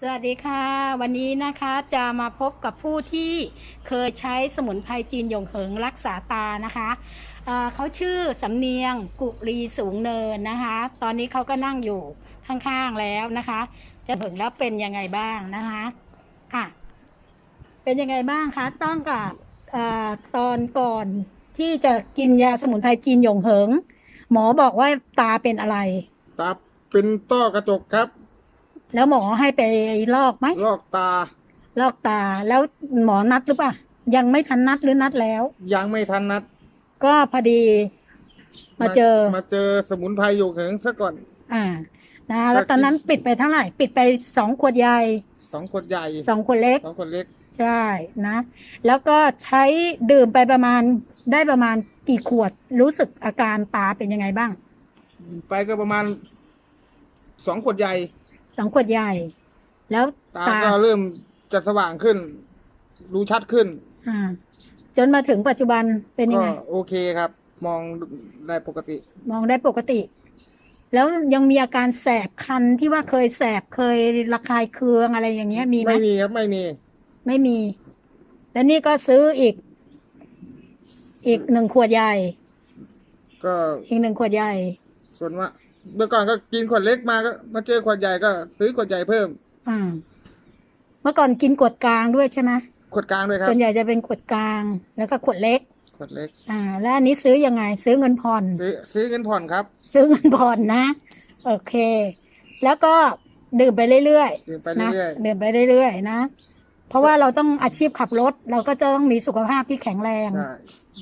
สวัสดีค่ะ วันนี้นะคะจะมาพบกับผู้ที่เคยใช้สมุนไพรจีนหยงเหิงรักษาตานะคะเเขาชื่อสำเนียงกุรีสูงเนินนะคะ ตอนนี้เขาก็นั่งอยู่ข้างๆแล้วนะคะ จะถึงแล้วเป็นยังไงบ้างนะคะค่ะ เป็นยังไงบ้างคะต้องกับอตอนก่อนที่จะกินยาสมุนไพรจีนหยงเหิง หมอบอกว่าตาเป็นอะไร ตาเป็นต้อกระจกครับ แล้วหมอให้ไปลอกไหมลอกตา ลอกตาแล้วหมอนัดหรือเปล่ายังไม่ทันนัดหรือนัดแล้ว ยังไม่ทันนัด ก็พอดี มาเจอ มาเจอสมุนไพรอยู่เหิงซะก่อน อ่า นะแล้วตอนนั้นปิดไปเท่าไหร่ ปิดไปสองขวดใหญ่สองขวดใหญ่สองขวดเล็กสองขวดเล็ก ใช่นะ แล้วก็ใช้ดื่มไปประมาณได้ประมาณกี่ขวดรู้สึกอาการตาเป็นยังไงบ้าง ไปก็ประมาณสองขวดใหญ่ สองขวดใหญ่ แล้วตาตาก็เริ่มจะสว่างขึ้น รู้ชัดขึ้น อ่า จนมาถึงปัจจุบันเป็นยังก็ไง โอเคครับ มองได้ปกติ มองได้ปกติ แล้วยังมีอาการแสบคันที่ว่าเคยแสบเคยระคายเคืองอะไรอย่างเงี้ยมีไหมไม่มีครับไม่มี ไม่มี แล้วนี่ก็ซื้ออีก อีกหนึ่งขวดใหญ่ ก็อีกหนึ่งขวดใหญ่ ส่วนว่า เมื่อก่อนก็กินขวดเล็กมาก็ มาเจอขวดใหญ่ก็ซื้อขวดใหญ่เพิ่ม อ่า เมื่อก่อนกินขวดกลางด้วยใช่ไหมขวดกลางด้วยครับส่วนใหญ่จะเป็นขวดกลาง แล้วก็ขวดเล็ก ขวดเล็ก อ่า แล้วอันนี้ซื้อยังไง ซื้อเงินผ่อน ซื้อซื้อเงินผ่อนครับ ซื้อเงินผ่อนนะ โอเค แล้วก็ดื่มไปเรื่อยดื่มไปๆนะเรื่อยดื่มไปเรื่อยๆนะ เพราะว่าเราต้องอาชีพขับรถ เราก็จะต้องมีสุขภาพที่แข็งแรงๆใช่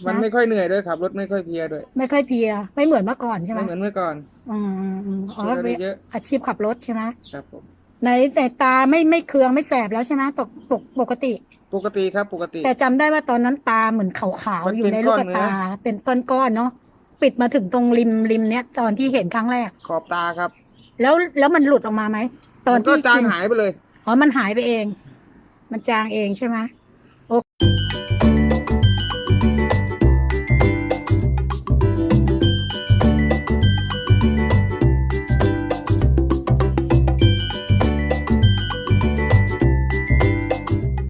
มันไม่ค่อยเหนื่อยด้วยขับรถไม่ค่อยเพลียด้วยไม่ค่อยเพลีย ไม่เหมือนเมื่อก่อนใช่ไหมไม่เหมือนเมื่อก่อนอืมอืมอืมอ๋อช่วยได้เยอะอาชีพขับรถใช่ไหมครับผมในแต่ตาไม่ไม่เคืองไม่แสบแล้วใช่ไหมตกปกปกติ ปกติครับปกติ แต่จำได้ว่าตอนนั้นตาเหมือนขาวมันๆอยู่เป็นในลูกก้อนเนื้อ ตา เป็นก้อนๆเนาะปิดมาถึงตรงริมริมเนี้ยตอนที่เห็นครั้งแรก ขอบตาครับแล้วแล้วมันหลุดออกมาไหมตอนมันก็ที่จางกินหายไปเลย อ๋อมันหายไปเอง มันจางเองใช่ไหมโอเ